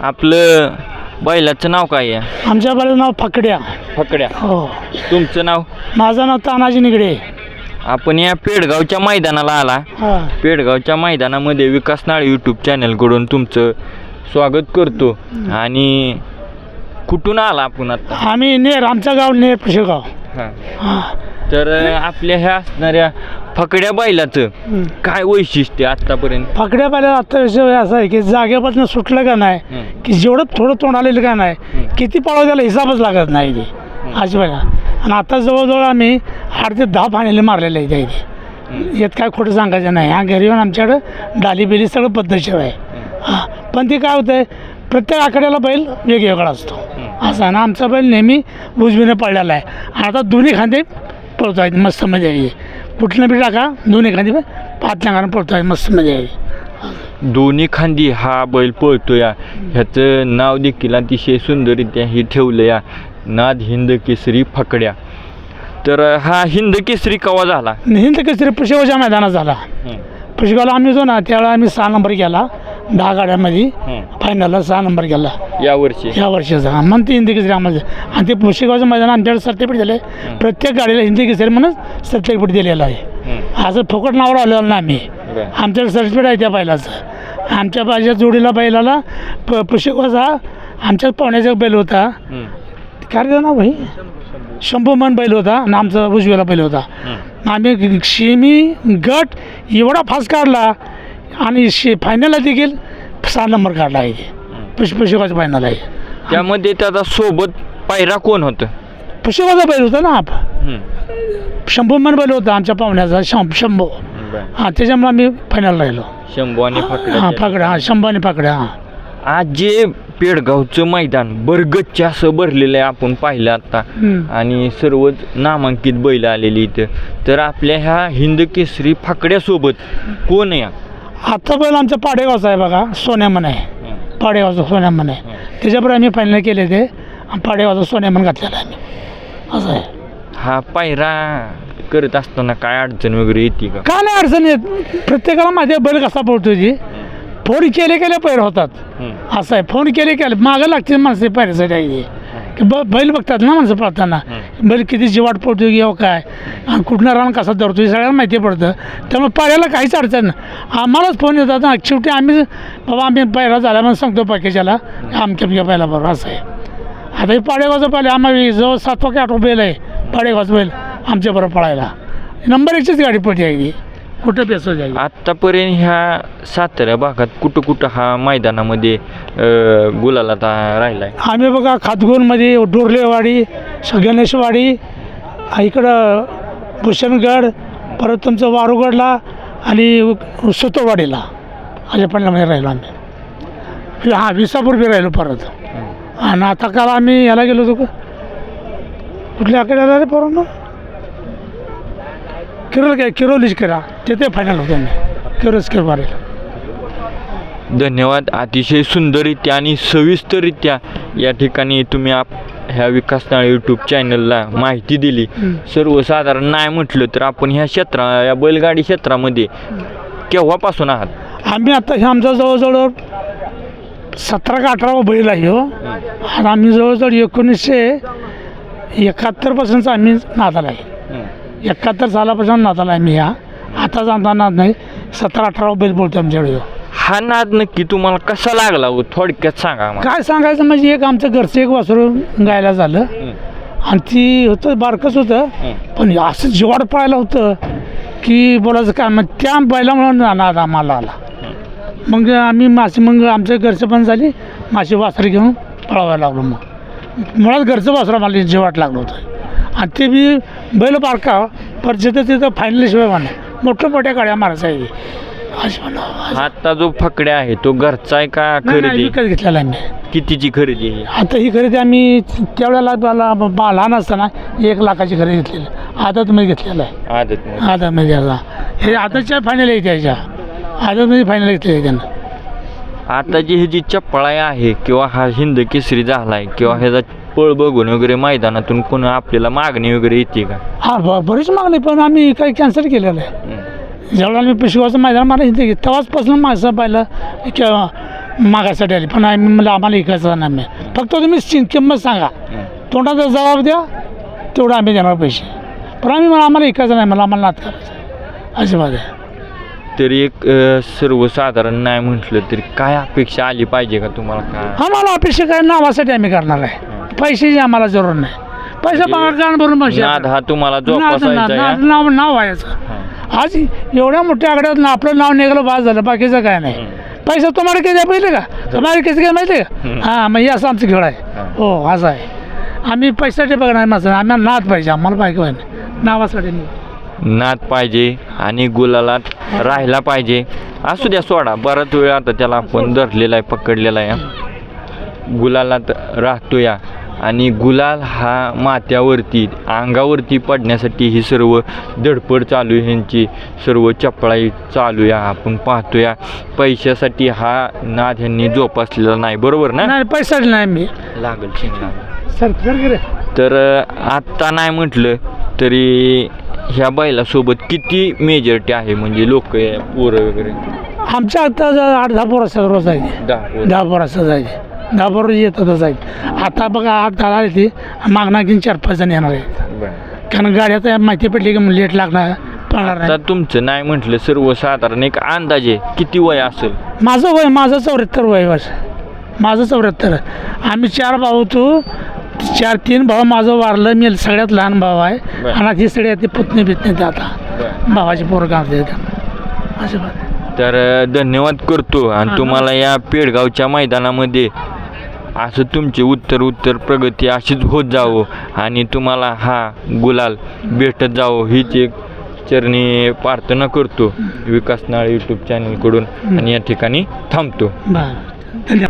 आपलं बैलाचं नाव काय आहे? आमच्या बाळाचं नाव फकड्या. फकड्या. हो. तुमचं नाव? माझं नाव तानाजी निगडे. आपण या पेडगावच्या मैदानाला आला. हा. पेडगावच्या मैदानामध्ये विकास नाळ यूट्यूब चॅनलकडून तुमचं स्वागत करतो. आणि कुठून आला आपण आता? आम्ही नेर आमचं गाव नेर पुशेगाव. हां. हा. तर आपल्या ह्या असणाऱ्या फकड्या बैलाचं. काय वैशिष्ट्य आतापर्यंत फकड्या पाहिल्या आता विषय असं आहे की जागेपासून सुटलं का नाही. की जेवढं थोडं तोंड आलेलं का नाही. किती पळावं त्याला हिसाबच लागत नाही ते. अजिबात आणि आता जवळजवळ आम्ही आठ ते दहा पाण्याला मारलेले आहे त्या इथे यात काय खोटं सांगायचं नाही. हा घरी येऊन आमच्याकडं डाली बिली सगळं पद्धतशीर आहे. हां. पण ते काय होतं आहे प्रत्येक आकड्याला बैल वेगवेगळा असतो. असं ना आमचा बैल नेहमी उजवीने पडलेला आहे. आता दोन्ही खांदे पळतो आहे मस्त मजा आहे कुठलं बी टाका दोन्ही खांदे पाच लाखानं पळतो आहे मस्त मजा आहे दोन्ही खांदी हा बैल पळतो या ह्याचं नाव देखील अतिशय सुंदररित्या हे ठेवलं या नाद हिंद केसरी फकड्या. तर हा हिंद केसरी कवा झाला? हिंद केसरी पुशेगावच्या मैदानात झाला. पुशेगावला आम्ही जो ना त्यावेळेला आम्ही सहा नंबर केला. दहा गाड्यांमध्ये फायनलला सहा नंबर केला या वर्षी? या वर्षाचा. मग ते हिंदी केसरी आम्हाला आणि ते पुशेगावचं मैदान आमच्याकडे सर्टिफिकेट दिलं प्रत्येक गाडीला हिंदी केसरी म्हणून सर्टिफिकेट दिलेलं आहे. असं फुकट नावावर आलेलं ना आम्ही. आमच्याकडे सर्टिफिकेट आहे त्या बैलाचं. आमच्या बाजूच्या जोडीला बैलाला प पुशेगावचा आमच्याच पाहुण्याचा बैल होता. काय रे नाव भाई? शंभूमान बैल होता आणि आमचा उजव्याला बैल होता. आम्ही शेमी गट एवढा फास्ट काढला. आणि शे फायनलला देखील सहा नंबर काढला आहे. पुष्प पुष्पाचा फायनल आहे. त्यामध्ये त्याचा सोबत पायरा कोण होतं? पुष्पाचा बैल होता ना आप? शंभूमान बैल होता आमच्या पाहुण्याचा शं शंभू. हां त्याच्यामुळे आम्ही फायनल राहिलो. शंभू आणि हां फकड्या पकड्या हां शंभू आणि पकड्या हां. आज जे पेडगावचं मैदान बरगतच्या असं भरलेलं आहे आपण पाहिलं आता. हम्म. आणि सर्वच नामांकित बैल आलेली इथं. तर आपल्या ह्या हिंद केसरी फाकड्यासोबत कोण आहे? आता बैल आमच्या पाडेगावचा आहे बघा सोन्यामन आहे. पाडेगावचं सोन्यामन आहे. त्याच्याबरोबर आम्ही फायनल केले ते. आणि पाडेगावचं सोन्यामन घातलेलं आहे आम्ही. असं आहे. हा पायरा करत असताना काय अडचण वगैरे येते का? का नाही अडचण येत? प्रत्येकाला माझ्या बैल कसा पळतो जी. फोन केले केले पैर होतात. असं आहे. फोन केले केले मागं लागते माणसं आहे की ब बैल बघतात ना माणसं पळताना. बैल किती जीवाट पडतो किंवा काय? कुठनं रान कसा धरतो हे सगळ्यांना माहिती पडतं. त्यामुळे पाळ्याला काहीच अडचण नाही. आम्हालाच फोन येतात ना शेवटी आम्ही बाबा आम्ही पहिला झाला म्हणून सांगतो पाकेच्याला आमच्या आमच्या पहिला बरोबर असं आहे. आता हे पाडेगावचं पहिले आम्हाला जवळ सात की आठवा बैल आहे. पाडेगावचं बैल आमच्या बरोबर पळायला. नंबर एकचीच गाडी पडली आहे कुठं बेसो जाईल आत्तापर्यंत ह्या सातारा भागात कुठं कुठं हा मैदानामध्ये अं, गुलाला राहिलाय? आम्ही बघा खातगोनमध्ये डोरलेवाडी गणेशवाडी इकडं भूषणगड परत तुमचं वारुगडला आणि सुतोवाडीला अशा पडल्यामध्ये राहिलो आम्ही. हां विसापूर बी राहिलो परत. आणि आता काल आम्ही याला गेलो होतो का? कुठल्या आकड्याला रे पोरांनो? किरोल काय किरोलीच करा तिथे फायनल होतो आम्ही किरोज किरवारीला धन्यवाद. अतिशय सुंदररित्या आणि सविस्तररित्या या ठिकाणी तुम्ही आप ह्या विकासनाळ यूट्यूब चॅनलला माहिती दिली. सर्वसाधारण नाही म्हटलं तर आपण ह्या क्षेत्रा या बैलगाडी क्षेत्रामध्ये केव्हापासून आहात? आम्ही आता हे आमचा जवळजवळ सतरा का अठरा बैल आहे हो. आणि आम्ही जवळजवळ एकोणीसशे एकाहत्तरपासूनच आम्ही नादाला आहे. एकाहत्तर सालापासून नादाला आहे मी ह्या आताच आमचा नाद नाही. सतरा अठरा बैल बोलतो आमच्याकडे. हा नाद नक्की तुम्हाला कसा लागला हो? थोडक्यात सांगा आम्हाला. काय सांगायचं म्हणजे एक आमचं घरचं एक वासरू गायला झालं. आणि ती होतं बारकंच होतं. पण असं जिवाड पळायला होतं की बोलायचं काय? मग त्या बैलामुळं नाद आम्हाला आला. मग आम्ही मासे मग आमच्या घरचं पण झाली. मासे वासरे घेऊन पळवायला लागलो मग. मुळात घरचं वासरं मला जिवाट लागलं होतं. आणि ते बी बैल बारका पर जिथं तिथं फायनल शिवाय म्हणा मोठ्या मोठ्या गाड्या मारायचं आहे. अशी म्हणा आता जो फकड्या आहे तो घरचा आहे का नाही, नाही, खरेदी? विकत घेतलेला आहे मी. कितीची खरेदी आहे? आता ही खरेदी आम्ही त्यावेळेला मला बा- लहान असताना एक लाखाची खरेदी घेतलेली. आदतमध्ये घेतलेलं आहे. आदत आदतमध्ये आता. हे आदतच्या फायनल आहे त्याच्या. आदतमध्ये फायनल घेतलेली आहे त्यांना. आता जी ही जी चप्पळाई आहे किंवा हा हिंद केसरी झालाय किंवा ह्याचा पळ बघून वगैरे मैदानातून कोण आपल्याला मागणी वगैरे येते का? हा ब बरीच मागणी पण आम्ही काही कॅन्सल केलेलं आहे. ज्यावेळेला आम्ही पिशवाचं मैदान मला इथे तेव्हाचपासून माणसं पाहिलं किंवा मागायसाठी आली. पण आम्ही म्हणलं आम्हाला ऐकायचं नाही आम्ही. फक्त तुम्ही किंमत सांगा. तोंडाचा जबाब द्या तेवढं आम्ही देणार पैसे. पण आम्ही म्हणा आम्हाला ऐकायचं नाही मला आम्हाला नात करायचं. बात आहे. तरी एक अ, सर्वसाधारण नाही म्हटलं तरी काय अपेक्षा आली पाहिजे का तुम्हाला? काय आम्हाला अपेक्षा काय? नावासाठी आम्ही करणार आहे. पैशाची आम्हाला जरूर नाही. पैसा म्हणजे पगार भरून पैसे नाद हा तुम्हाला जोपासायचा आहे, नाद-? नाव नाव व्हायचं. आज एवढ्या मोठ्या आकड्यात ना आपलं नाव निघालं बाद झालं बाकीचं काय नाही. पैसा तुम्हाला किती आहे माहिती का? तुम्हाला किती काय माहिती हम्म. का? हां मग हे असं आमचं खेळ आहे. हा. हो असं आहे. आम्ही पैशासाठी बघणार माझं आम्हाला नाद पाहिजे आम्हाला पाहिजे पाहिजे नावासाठी नाही. नाद पाहिजे आणि गुलालात राहिला पाहिजे. असू द्या सोडा. बराच वेळ आता त्याला आपण धरलेला आहे पकडलेला आहे गुलालात राहतो या आणि गुलाल हा माथ्यावरती अंगावरती पडण्यासाठी ही सर्व धडपड चालू आहे. ह्यांची सर्व चपळाई चालू या आपण पाहतोया पैशासाठी हा नाद ह्यांनी जोपासलेला नाही. बरोबर ना? नाही पैशासाठी नाही मी. लागल सर सर तर आत्ता नाही म्हटलं तरी ह्या बैलासोबत किती मेजॉरिटी आहे? म्हणजे लोक पोरं वगैरे? आमच्या आता आठ दहा पोरं असतात रोज आहे. दहा पोरं. दहा पोरं असतात जायचे दहा पोरं येतातच आहेत आता बघा आठ दहा आली ती मागणा चार पाच जण येणार आहेत. कारण गाड्यात माहिती पडली की लेट लागणार पडणार आता नाही तुमचं नाही म्हटलं सर्वसाधारण एक अंदाजे किती वय असेल? माझं वय माझं चौऱ्याहत्तर वय वर्ष माझं चौऱ्याहत्तर. आम्ही चार भाऊ होतो. चार तीन भाऊ माझं वारलं मी सगळ्यात लहान भाऊ आहे. बरं. आणि आता ही सगळे ते पुतणे बितणे ते आता भावाची पोरं गावते असे तर धन्यवाद करतो. आणि तुम्हाला या पेडगावच्या मैदानामध्ये असं तुमची उत्तर उत्तर प्रगती अशीच होत जावं आणि तुम्हाला हा गुलाल भेटत जावं हीच एक चरणी प्रार्थना करतो. विकास नाळ यूट्यूब चॅनलकडून आणि या ठिकाणी थांबतो. धन्यवाद.